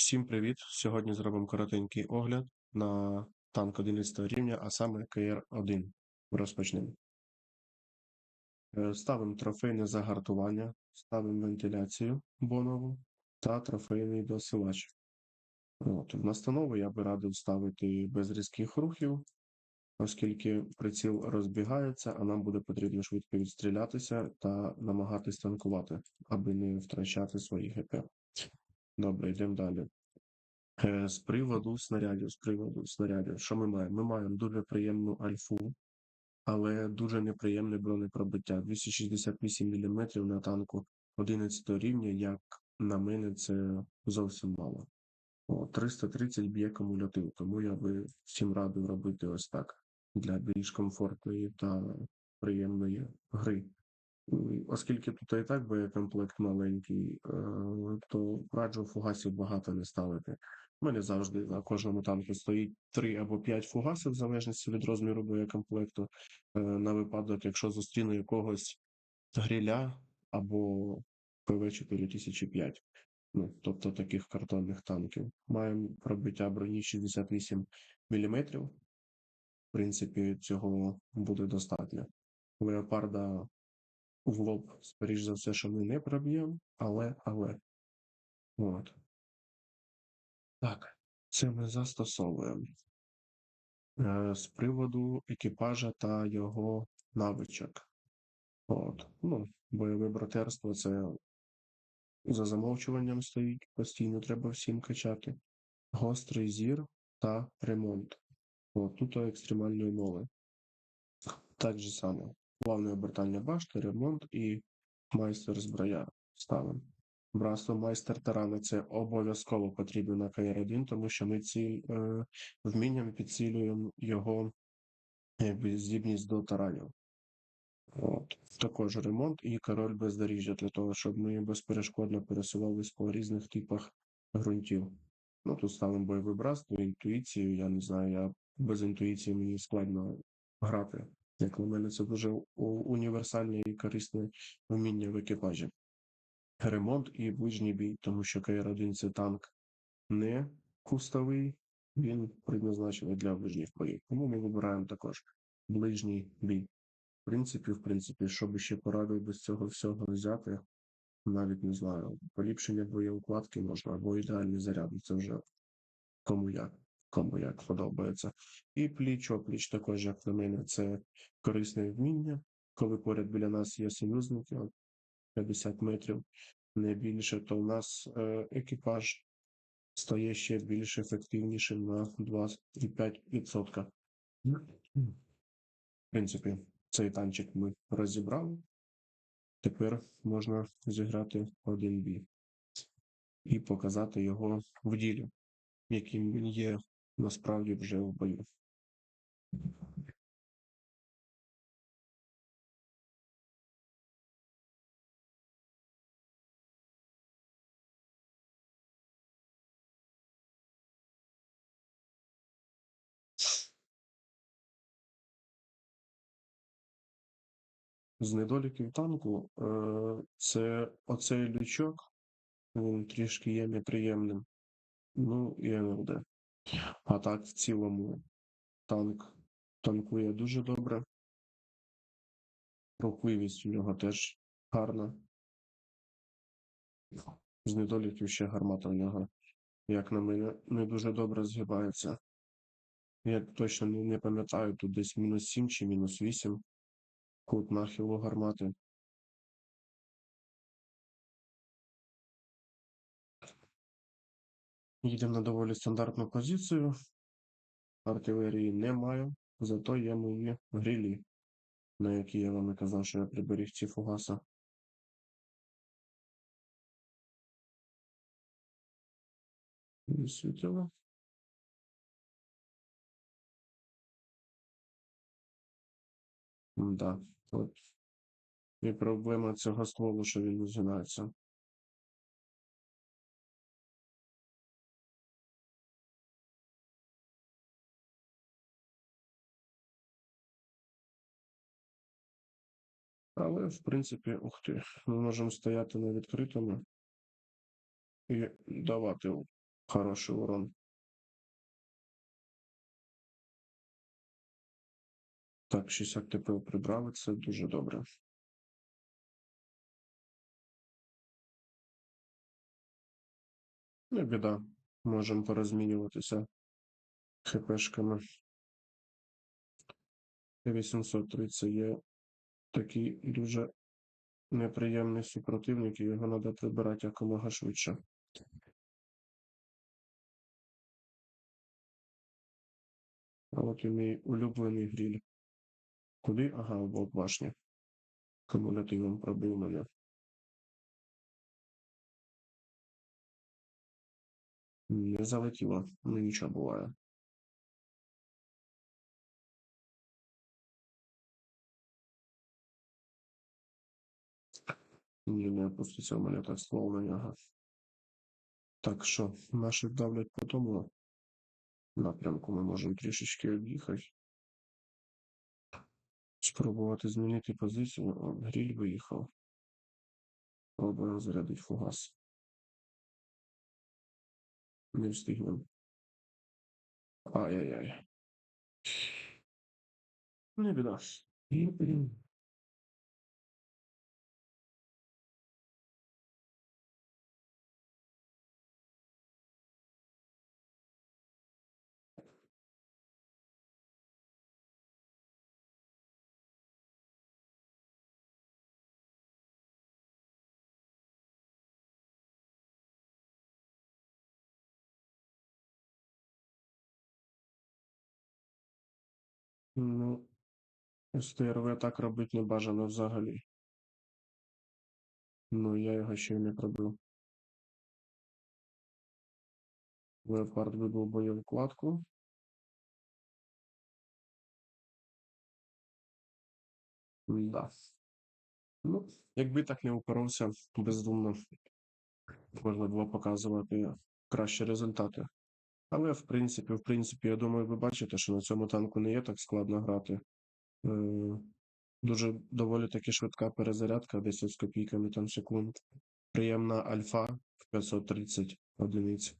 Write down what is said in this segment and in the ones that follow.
Всім привіт! Сьогодні зробимо коротенький огляд на танк 11 рівня, а саме КР-1. Розпочнемо. Е, Ставимо трофейне загартування, ставимо вентиляцію бонову та трофейний досилач. От. Настанову я би радив ставити без різких рухів, оскільки приціл розбігається, а нам буде потрібно швидко відстрілятися та намагатись танкувати, аби не втрачати свої ГП. Добре, йдемо далі. Е, З приводу снарядів, з приводу снарядів, що ми маємо? Ми маємо дуже приємну альфу, але дуже неприємне бронепробиття. 268 мм на танку 11 рівня, як на мене, це зовсім мало. О, 330 б'є кумулятив, тому я би всім радив робити ось так для більш комфортної та приємної гри. Оскільки тут і так боєкомплект маленький, е, то раджу фугасів багато не ставити. У мене завжди на кожному танку стоїть 3 або 5 фугасів, в залежності від розміру боєкомплекту, е, на випадок, якщо зустріну якогось гриля або ПВ-4005. Ну, тобто таких картонних танків. Маємо пробиття броні 68 мм. В принципі, цього буде достатньо. Леопарда в лоб, скоріш за все, що ми не проб'ємо, але, але. От. Так, це ми застосовуємо. Е, З приводу екіпажа та його навичок. От. Ну, бойове братерство це за замовчуванням стоїть, постійно треба всім качати. Гострий зір та ремонт. От, тут екстремальні умови. Так же само. Плавне обертання башти, ремонт і майстер зброя ставимо. Братство майстер тарана це обов'язково потрібно на КР1, тому що ми ціль е, вмінням підсилюємо його е, здібність до таранів. От. Також ремонт і король бездоріжжя для того, щоб ми безперешкодно пересувалися по різних типах ґрунтів. Ну, тут ставимо бойове братство, інтуїцію. Я не знаю, я без інтуїції мені складно грати. Як на мене, це дуже універсальне і корисне вміння в екіпажі. Ремонт і ближній бій, тому що КР-1 це танк не кустовий, він предназначений для ближніх боїв. Тому ми вибираємо також ближній бій. В принципі, в принципі, що би ще порадив без цього всього взяти, навіть не знаю. Поліпшення боєукладки можна, або ідеальний заряд. Це вже кому як, кому як подобається. І пліч опліч також, як на мене, це корисне вміння. Коли поряд біля нас є союзники, 50 метрів, не більше, то у нас е, екіпаж стає ще більш ефективнішим на 2,5%. В принципі, цей танчик ми розібрали. Тепер можна зіграти один бій і показати його в ділі, яким він є насправді вже в бою. З недоліків танку е, це оцей лючок, він трішки є неприємним. Ну, і НЛД. А так, в цілому, танк танкує дуже добре. Рухливість у нього теж гарна. З недоліків ще гармата в нього, як на мене, не дуже добре згибається. Я точно не, пам'ятаю, тут десь мінус 7 чи мінус 8 кут нахилу гармати. Їдемо на доволі стандартну позицію. Артилерії немає, зато є мої грилі, на які я вам і казав, що я приберіг ці фугаси. Висвітило. Да, от. І проблема цього стволу, що він не згинається. Але, в принципі, ух ти, ми можемо стояти на відкритому і давати Хороший урон. Так, 60 ТП прибрали, це дуже добре. Не біда. Можемо порозмінюватися хпшками. 830 є такий дуже неприємний супротивник, і його треба прибирати якомога швидше. А от і мій улюблений гріль. Куди? Ага, в бок башні. Кумулятивом пробив мене. Не залетіло, ну нічого буває. Ні, не опуститься у мене так на нього. Так що, наші давлять по тому напрямку ми можемо трішечки об'їхати. Спробувати змінити позицію. Гріль виїхав. Пробуємо зарядити фугас. Не встигнемо. Ай-яй-яй. Не біда. Ну, СТРВ так робити не бажано взагалі. Ну, я його ще й не пробив. Леопард вибив бойову кладку. Да. Ну, якби так не упоровся бездумно, можна було показувати кращі результати. Але, в принципі, в принципі, я думаю, ви бачите, що на цьому танку не є так складно грати. Е, Дуже доволі таки швидка перезарядка, 10 з копійками там секунд. Приємна альфа в 530 одиниць.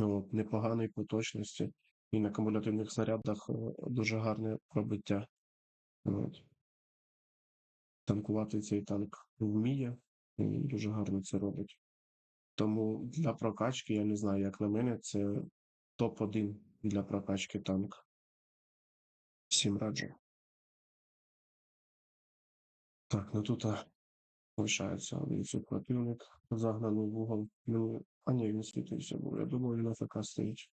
От, непоганий по точності. І на кумулятивних снарядах е, дуже гарне пробиття. От. Танкувати цей танк вміє, і дуже гарно це робить. Тому для прокачки, я не знаю, як на мене, це топ-1 для прокачки танк. Всім раджу. Так, ну тут лишається один супротивник, загнаний в угол. Ну, а ні, він світився був. Я думаю, він АФК стоїть.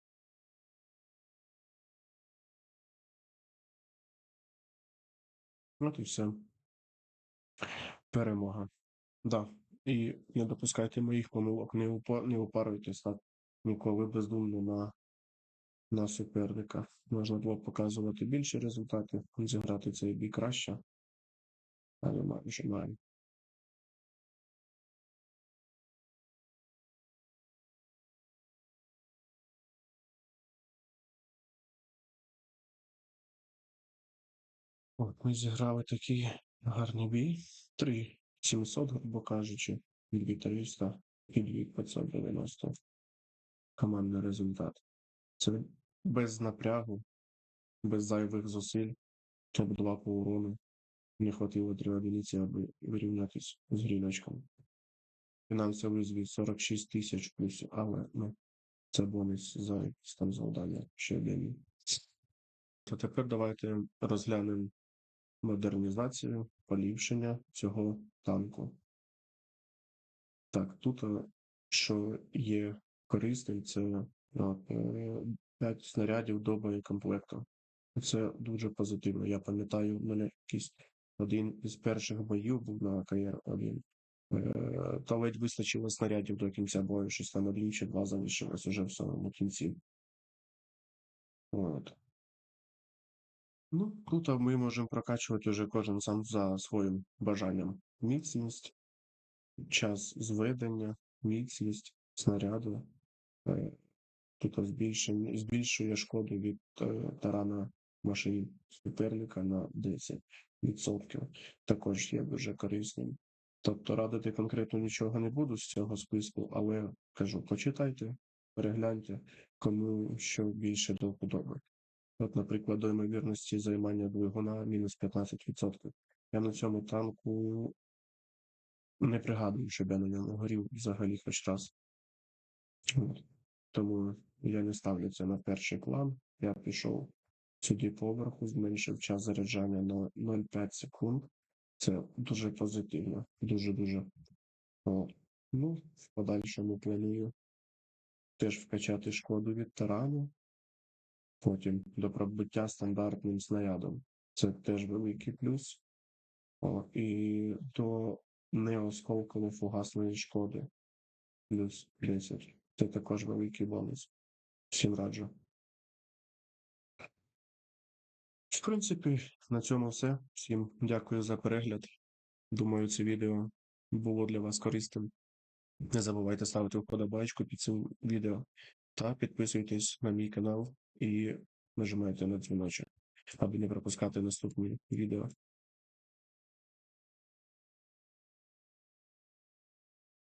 От і все. Перемога. Да. І не допускайте моїх помилок, не, упа... не упаруйтесь так ніколи бездумно на, на суперника. Можна було показувати більше результатів, зіграти цей бій краще. Але майже маємо. От ми зіграли такий гарний бій. 3 700, грубо кажучи, 2 300 і 2 590. Командний результат. Це без напрягу, без зайвих зусиль. Топ-2 по урону. Не хватило 3 одиниці, аби вирівнятись з гріночком. Фінансовий звіт 46 тисяч плюс, але ну, це бонус за якісь там завдання ще один. То тепер давайте розглянемо модернізацію, поліпшення цього танку. Так, тут, е, що є корисним, це 5 снарядів до боєкомплекту. Це дуже позитивно. Я пам'ятаю, в мене якийсь один із перших боїв був на КР-1. Е, Та ледь вистачило снарядів до кінця бою, щось там один чи два залишилось уже в самому кінці. От. Ну, тут ми можемо прокачувати вже кожен сам за своїм бажанням. Міцність, час зведення, міцність снаряду. Е, Тут збільшення, збільшує шкоду від е, тарана машин суперника на 10%. Також є дуже корисним. Тобто радити конкретно нічого не буду з цього списку, але кажу, почитайте, перегляньте, кому що більше до вподоби. От, наприклад, до ймовірності займання двигуна мінус 15%. Я на цьому танку не пригадую, щоб я на ньому горів взагалі хоч раз. Тому я не ставлю це на перший план. Я пішов сюди поверху, зменшив час заряджання на 0,5 секунд. Це дуже позитивно, дуже-дуже. Ну, в подальшому планую теж вкачати шкоду від тарану, потім до пробиття стандартним снарядом. Це теж великий плюс. О, і до неосколково-фугасної шкоди. Плюс 10. Це також великий бонус. Всім раджу. В принципі, на цьому все. Всім дякую за перегляд. Думаю, це відео було для вас корисним. Не забувайте ставити вподобайку під цим відео та підписуйтесь на мій канал і нажимайте на дзвіночок, аби не пропускати наступні відео.